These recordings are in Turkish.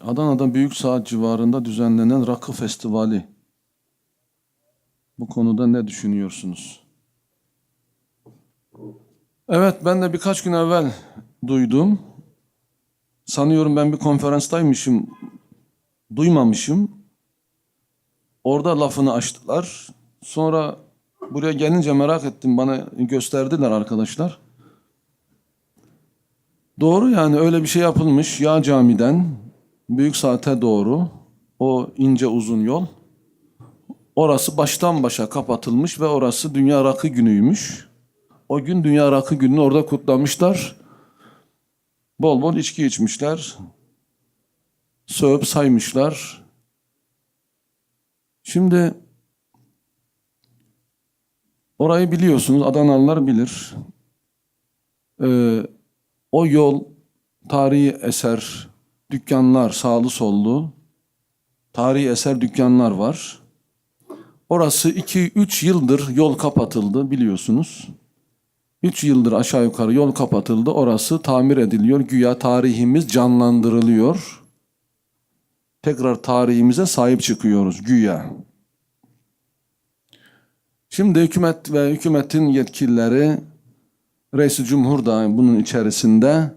Adana'da Büyük Saat civarında düzenlenen Rakı Festivali. Bu konuda ne düşünüyorsunuz? Evet, ben de birkaç gün evvel duydum. Sanıyorum ben bir konferanstaymışım, duymamışım. Orada lafını açtılar. Sonra buraya gelince merak ettim, bana gösterdiler arkadaşlar. Doğru yani öyle bir şey yapılmış. Ya camiden Büyük Saat'e doğru o ince uzun yol. Orası baştan başa kapatılmış ve orası Dünya Rakı Günü'ymüş. O gün Dünya Rakı Günü'nü orada kutlamışlar. Bol bol içki içmişler. Sövüp saymışlar. Şimdi orayı biliyorsunuz, Adanalılar bilir. Ee, o yol tarihi eser, dükkanlar sağlı sollu, tarihi eser dükkanlar var. Orası 2-3 yıldır yol kapatıldı biliyorsunuz. 3 yıldır aşağı yukarı yol kapatıldı. Orası tamir ediliyor. Güya tarihimiz canlandırılıyor. Tekrar tarihimize sahip çıkıyoruz güya. Şimdi hükümet ve hükümetin yetkilileri Reis-i Cumhur da bunun içerisinde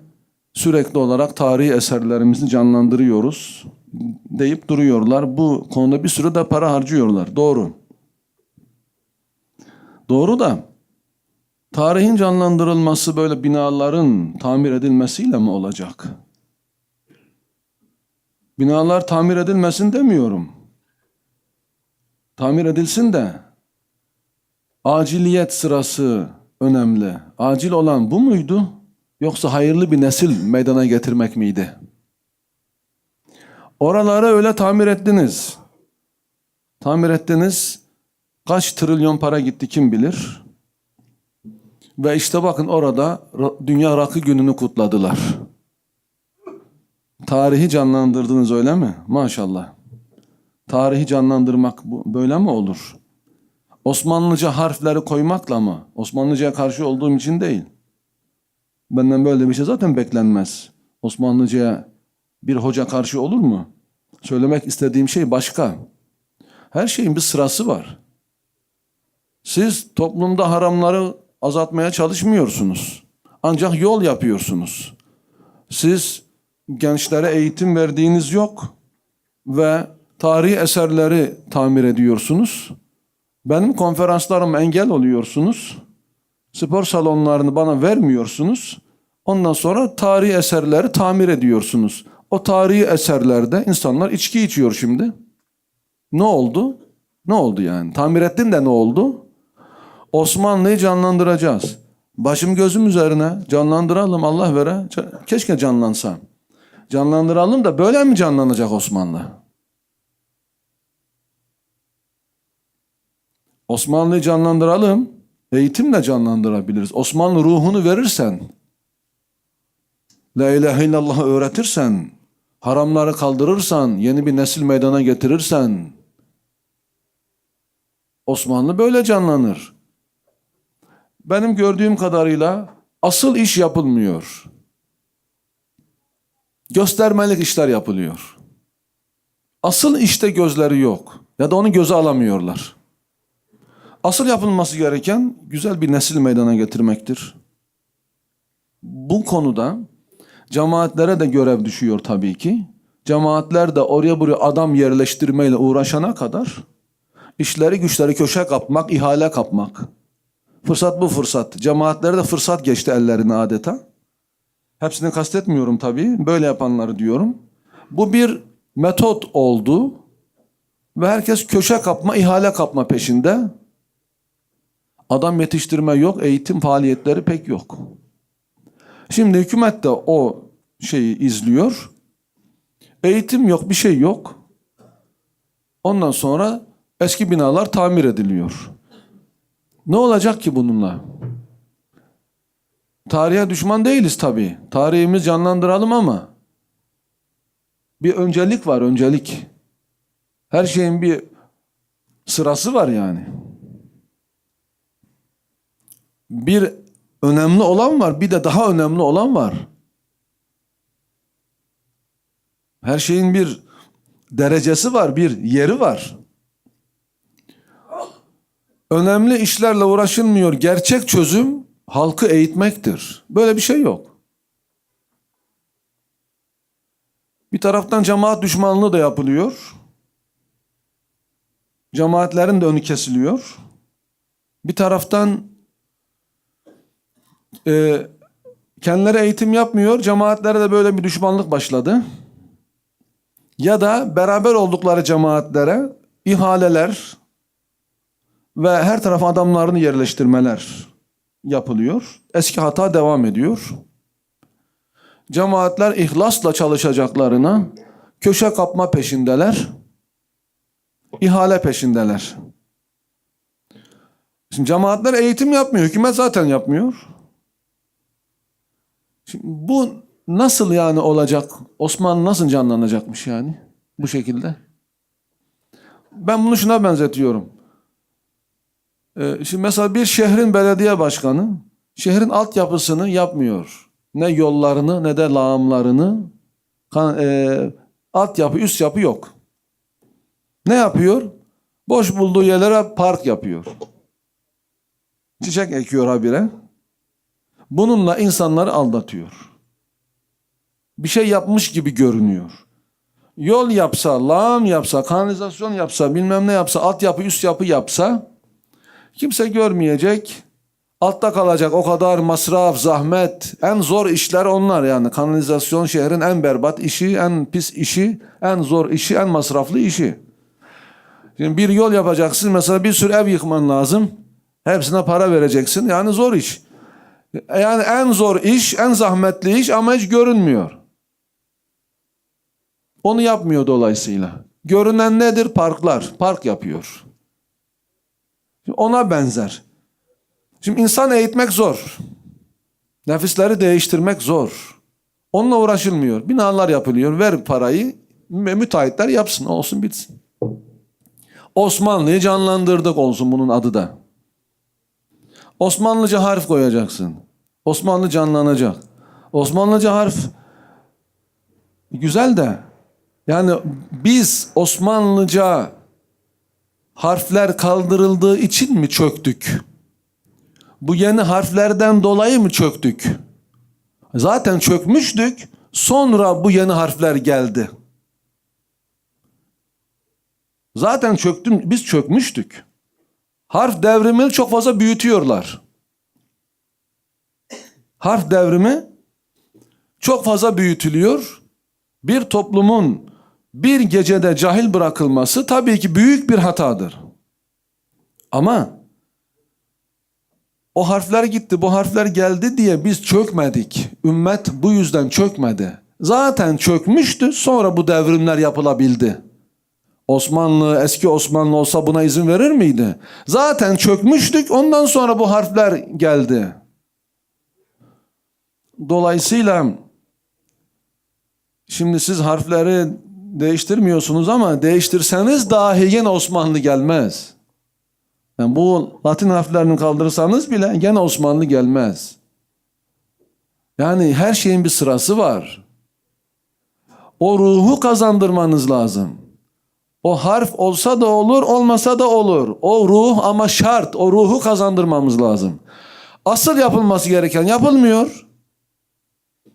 sürekli olarak tarihi eserlerimizi canlandırıyoruz deyip duruyorlar. Bu konuda bir sürü de para harcıyorlar. Doğru. Doğru da tarihin canlandırılması böyle binaların tamir edilmesiyle mi olacak? Binalar tamir edilmesin demiyorum. Tamir edilsin de aciliyet sırası önemli. Acil olan bu muydu? Yoksa hayırlı bir nesil meydana getirmek miydi? Oraları öyle tamir ettiniz. Tamir ettiniz. Kaç trilyon para gitti kim bilir? Ve işte bakın orada Dünya Rakı Günü'nü kutladılar. Tarihi canlandırdınız öyle mi? Maşallah. Tarihi canlandırmak böyle mi olur? Osmanlıca harfleri koymakla mı? Osmanlıca'ya karşı olduğum için değil. Benden böyle bir şey zaten beklenmez. Osmanlıca'ya bir hoca karşı olur mu? Söylemek istediğim şey başka. Her şeyin bir sırası var. Siz toplumda haramları azaltmaya çalışmıyorsunuz. Ancak yol yapıyorsunuz. Siz gençlere eğitim verdiğiniz yok ve tarihi eserleri tamir ediyorsunuz. Benim konferanslarım engel oluyorsunuz. Spor salonlarını bana vermiyorsunuz. Ondan sonra tarihi eserleri tamir ediyorsunuz. O tarihi eserlerde insanlar içki içiyor şimdi. Ne oldu? Ne oldu yani? Tamir ettin de ne oldu? Osmanlı'yı canlandıracağız. Başım gözüm üzerine canlandıralım Allah vere. Keşke canlansa. Canlandıralım da böyle mi canlanacak Osmanlı? Osmanlı'yı canlandıralım. Eğitimle canlandırabiliriz. Osmanlı ruhunu verirsen, La ilahe illallah öğretirsen, haramları kaldırırsan, yeni bir nesil meydana getirirsen, Osmanlı böyle canlanır. Benim gördüğüm kadarıyla asıl iş yapılmıyor. Göstermelik işler yapılıyor. Asıl işte gözleri yok. Ya da onu göze alamıyorlar. Asıl yapılması gereken güzel bir nesil meydana getirmektir. Bu konuda cemaatlere de görev düşüyor tabii ki. Cemaatler de oraya buraya adam yerleştirmeyle uğraşana kadar işleri güçleri köşe kapmak, ihale kapmak. Fırsat bu fırsat. Cemaatlere de fırsat geçti ellerine adeta. Hepsini kastetmiyorum tabii. Böyle yapanları diyorum. Bu bir metot oldu. Ve herkes köşe kapma, ihale kapma peşinde. Adam yetiştirme yok, eğitim faaliyetleri pek yok. Şimdi hükümet de o şeyi izliyor. Eğitim yok, bir şey yok. Ondan sonra eski binalar tamir ediliyor. Ne olacak ki bununla? Tarihe düşman değiliz tabii. Tarihimizi canlandıralım ama bir öncelik var, öncelik. Her şeyin bir sırası var yani. Bir önemli olan var, bir de daha önemli olan var. Her şeyin bir derecesi var, bir yeri var. Önemli işlerle uğraşılmıyor. Gerçek çözüm halkı eğitmektir. Böyle bir şey yok. Bir taraftan cemaat düşmanlığı da yapılıyor. Cemaatlerin de önü kesiliyor. Bir taraftan e, kendileri eğitim yapmıyor. Cemaatlere de böyle bir düşmanlık başladı. Ya da beraber oldukları cemaatlere ihaleler ve her tarafa adamlarını yerleştirmeler yapılıyor. Eski hata devam ediyor. Cemaatler ihlasla çalışacaklarına köşe kapma peşindeler. ihale peşindeler. Şimdi cemaatler eğitim yapmıyor. Hükümet zaten yapmıyor. Şimdi bu nasıl yani olacak? Osmanlı nasıl canlanacakmış yani bu şekilde? Ben bunu şuna benzetiyorum. Ee, şimdi mesela bir şehrin belediye başkanı şehrin altyapısını yapmıyor. Ne yollarını ne de lağımlarını e, altyapı üst yapı yok. Ne yapıyor? Boş bulduğu yerlere park yapıyor. Çiçek ekiyor habire. Bununla insanları aldatıyor. Bir şey yapmış gibi görünüyor. Yol yapsa, lağım yapsa, kanalizasyon yapsa, bilmem ne yapsa, altyapı, üst yapı yapsa kimse görmeyecek. Altta kalacak o kadar masraf, zahmet, en zor işler onlar yani. Kanalizasyon şehrin en berbat işi, en pis işi, en zor işi, en masraflı işi. Şimdi bir yol yapacaksın mesela bir sürü ev yıkman lazım. Hepsine para vereceksin. Yani zor iş. Yani en zor iş, en zahmetli iş ama hiç görünmüyor. Onu yapmıyor dolayısıyla. Görünen nedir? Parklar. Park yapıyor. Ona benzer. Şimdi insan eğitmek zor. Nefisleri değiştirmek zor. Onunla uğraşılmıyor. Binalar yapılıyor. Ver parayı. Müteahhitler yapsın. Olsun bitsin. Osmanlı'yı canlandırdık olsun bunun adı da. Osmanlıca harf koyacaksın. Osmanlı canlanacak. Osmanlıca harf güzel de yani biz Osmanlıca harfler kaldırıldığı için mi çöktük? Bu yeni harflerden dolayı mı çöktük? Zaten çökmüştük. Sonra bu yeni harfler geldi. Zaten çöktüm, biz çökmüştük. Harf devrimini çok fazla büyütüyorlar. Harf devrimi çok fazla büyütülüyor. Bir toplumun bir gecede cahil bırakılması tabii ki büyük bir hatadır. Ama o harfler gitti, bu harfler geldi diye biz çökmedik. Ümmet bu yüzden çökmedi. Zaten çökmüştü, sonra bu devrimler yapılabildi. Osmanlı, eski Osmanlı olsa buna izin verir miydi? Zaten çökmüştük, ondan sonra bu harfler geldi. Dolayısıyla şimdi siz harfleri değiştirmiyorsunuz ama değiştirseniz dahi yine Osmanlı gelmez. Yani bu Latin harflerini kaldırırsanız bile gene Osmanlı gelmez. Yani her şeyin bir sırası var. O ruhu kazandırmanız lazım. O harf olsa da olur, olmasa da olur. O ruh ama şart. O ruhu kazandırmamız lazım. Asıl yapılması gereken yapılmıyor.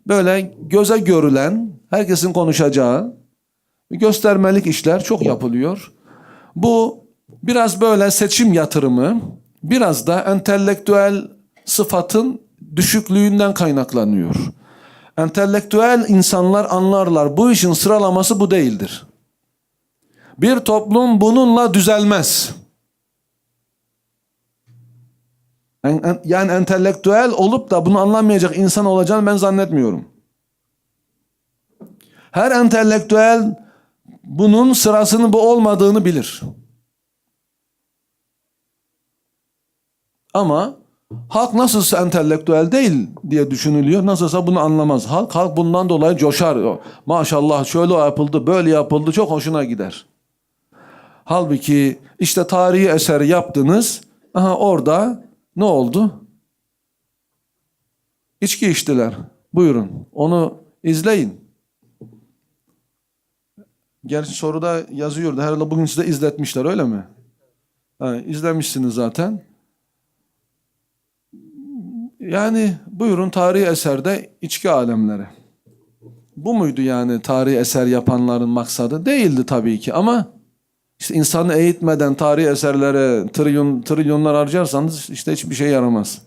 Böyle göze görülen, herkesin konuşacağı göstermelik işler çok yapılıyor. Bu biraz böyle seçim yatırımı, biraz da entelektüel sıfatın düşüklüğünden kaynaklanıyor. Entelektüel insanlar anlarlar. Bu işin sıralaması bu değildir. Bir toplum bununla düzelmez. Yani entelektüel olup da bunu anlamayacak insan olacağını ben zannetmiyorum. Her entelektüel bunun sırasının bu olmadığını bilir. Ama halk nasılsa entelektüel değil diye düşünülüyor. Nasılsa bunu anlamaz. Halk halk bundan dolayı coşar. Maşallah şöyle yapıldı, böyle yapıldı. Çok hoşuna gider. Halbuki işte tarihi eser yaptınız. Aha orada ne oldu? İçki içtiler. Buyurun. Onu izleyin. Gerçi soruda yazıyordu. Herhalde bugün size izletmişler öyle mi? Ha, izlemişsiniz zaten. Yani buyurun tarihi eserde içki alemleri. Bu muydu yani tarihi eser yapanların maksadı? Değildi tabii ki ama işte insanı eğitmeden tarihi eserlere trilyon, trilyonlar harcarsanız işte hiçbir şey yaramaz.